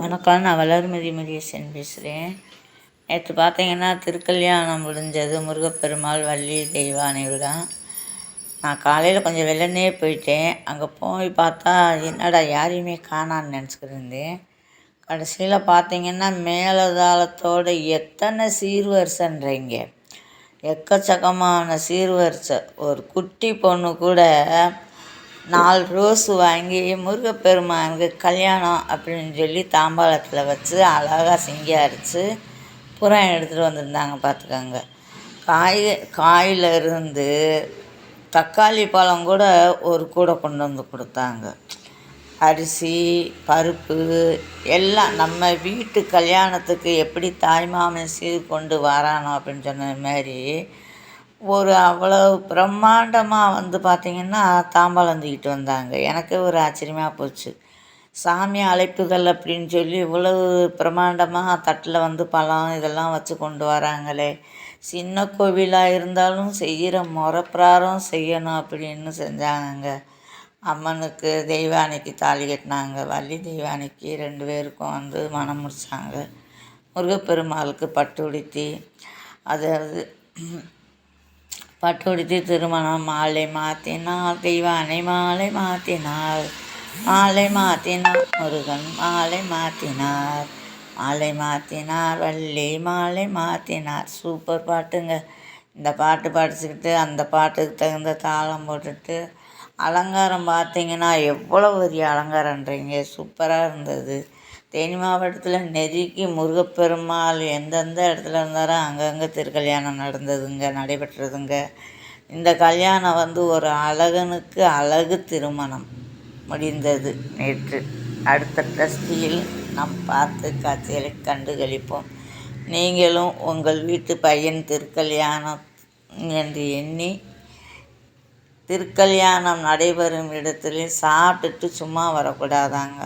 வணக்கம் நான் வளர்மதி முருகேசன் பேசுகிறேன் நேற்று பார்த்தீங்கன்னா திருக்கல்யாணம் முடிஞ்சது. முருகப்பெருமாள் வள்ளி தெய்வானை நான் காலையில் கொஞ்சம் வெள்ளனே போயிட்டேன். அங்கே போய் பார்த்தா என்னடா யாரையுமே காணான்னு நினச்சிக்கிருந்தேன் இருந்தேன் கடைசியில் பார்த்தீங்கன்னா மேலதாளத்தோட எத்தனை சீர்வரிசன்றீங்க. எக்கச்சக்கமான சீர்வரிசை. ஒரு குட்டி பொண்ணு கூட நாலு ரோஸ் வாங்கி முருகப்பெருமானுக்கு கல்யாணம் அப்படின்னு சொல்லி தாம்பாளத்தில் வச்சு அழகாக சிங்காரித்து புறம் எடுத்துகிட்டு வந்திருந்தாங்க பார்த்துக்கோங்க. காய் காயில் இருந்து தக்காளி பழம் கூட ஒரு கூடை கொண்டு வந்து கொடுத்தாங்க. அரிசி பருப்பு எல்லாம் நம்ம வீட்டு கல்யாணத்துக்கு எப்படி தாய்மாமன் சீர் கொண்டு வரானோ அப்படின்னு சொன்ன மாதிரி ஒரு அவ்வளோ பிரம்மாண்டமாக வந்து பார்த்திங்கன்னா தாம்பாளம் தூக்கிட்டு வந்தாங்க. எனக்கே ஒரு ஆச்சரியமாக போச்சு. சாமி அழைப்புதல் அப்படின்னு சொல்லி இவ்வளவு பிரம்மாண்டமாக தட்டில் வந்து பழம் இதெல்லாம் வச்சு கொண்டு வராங்களே. சின்ன கோவிலாக இருந்தாலும் செய்கிற முறப்பிராரம் செய்யணும் அப்படின்னு செஞ்சாங்கங்க. அம்மனுக்கு தெய்வானைக்கு தாலி கட்டினாங்க. வள்ளி தெய்வானைக்கு ரெண்டு பேருக்கும் வந்து மனம் முடித்தாங்க முருகப்பெருமாளுக்கு பட்டு உடுத்தி அதாவது பட்டுடுத்தி திருமணம் மாலை மாற்றினாள் தெய்வானை மாலை மாத்தினாள் மாலை மாற்றினார் முருகன் மாலை மாற்றினார் மாலை மாற்றினார் வள்ளி மாலை மாற்றினார் சூப்பர் பாட்டுங்க. இந்த பாட்டு படிச்சுக்கிட்டு அந்த பாட்டுக்கு தகுந்த தாளம் போட்டுட்டு அலங்காரம் பார்த்தீங்கன்னா எவ்வளோ பெரிய அலங்காரன்றீங்க. சூப்பராக இருந்தது. தேனி மாவட்டத்தில் நெருக்கி முருகப்பெருமாள் எந்தெந்த இடத்துல இருந்தாரோ அங்கங்கே திருக்கல்யாணம் நடந்ததுங்க நடைபெற்றதுங்க. இந்த கல்யாணம் வந்து ஒரு அழகனுக்கு அழகு திருமணம் முடிந்தது நேற்று. அடுத்த ட்ரஸ்டியில் நாம் பார்த்து காட்சிகளை கண்டு கழிப்போம் நீங்களும் உங்கள் வீட்டு பையன் திருக்கல்யாணம் என்று எண்ணி திருக்கல்யாணம் நடைபெறும் இடத்துல சாப்பிட்டுட்டு சும்மா வரக்கூடாதாங்க?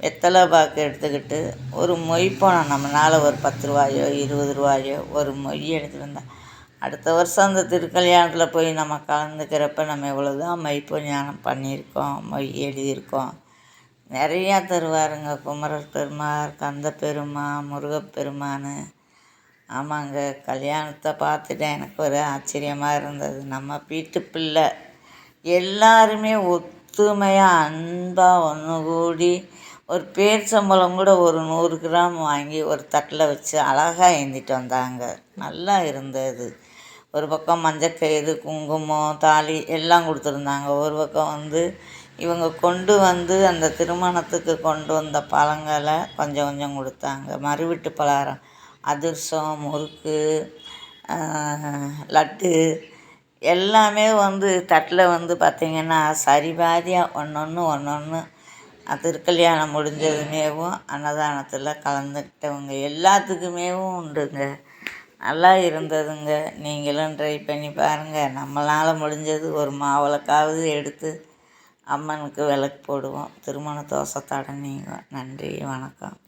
வெத்தலை பாக்கு எடுத்துக்கிட்டு ஒரு மொய் போனோம் நம்மளால் ஒரு பத்து ரூபாயோ இருபது ரூபாயோ ஒரு மொய் எடுத்துகிட்டு வந்தால் அடுத்த வருஷம் அந்த திருக்கல்யாணத்தில் போய் நம்ம கலந்துக்கிறப்ப நம்ம எவ்வளோ தான் மைப்பு ஞானம் பண்ணியிருக்கோம் மொய் எழுதியிருக்கோம். நிறையா தருவாருங்க. குமரர் பெருமாள் கந்த பெருமா முருகப்பெருமான் ஆமாங்க கல்யாணத்தை பார்த்துட்டேன். எனக்கு ஒரு ஆச்சரியமாக இருந்தது. நம்ம வீட்டு பிள்ளை. எல்லாருமே ஒத்துமையாக அன்பாக ஒன்று கூடி ஒரு பேரிச்சம்பழம் கூட ஒரு நூறு கிராம் வாங்கி ஒரு தட்டில் வச்சு அழகாக ஏந்திட்டு வந்தாங்க. நல்லா இருந்தது. ஒரு பக்கம் மஞ்சக்கயிறு குங்குமம் தாலி எல்லாம் கொடுத்துருந்தாங்க. ஒரு பக்கம் வந்து இவங்க கொண்டு வந்து அந்த திருமணத்துக்கு கொண்டு வந்த பழங்களை கொஞ்சம் கொஞ்சம் கொடுத்தாங்க. மறுவீட்டு பலகாரம் அதிர்சம் முறுக்கு லட்டு எல்லாமே வந்து தட்டில் வந்து பார்த்திங்கன்னா சரிபாதியாக ஒன்று ஒன்று ஒன்று ஒன்று திருக்கல்யாணம் முடிஞ்சதுமேவும் அன்னதானத்தில் கலந்துக்கிட்டவங்க எல்லாத்துக்குமேவும் உண்டுங்க. நல்லா இருந்ததுங்க. நீங்களும் ட்ரை பண்ணி பாருங்கள் நம்மளால் முடிஞ்சது ஒரு மாவிளக்காவது எடுத்து அம்மனுக்கு விளக்கு போடுவோம். திருமண தோசத்தோட நீங்கள் நன்றி வணக்கம்.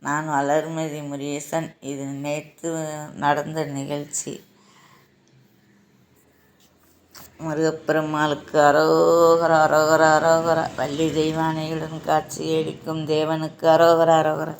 நான் வளர்மதி முருகேசன். இது நேற்று நடந்த நிகழ்ச்சி. முருகப்பெருமாளுக்கு அரோகர அரோகர அரோகர. வள்ளி தெய்வானையுடன் காட்சி அளிக்கும் தேவனுக்கு அரோகர அரோகர.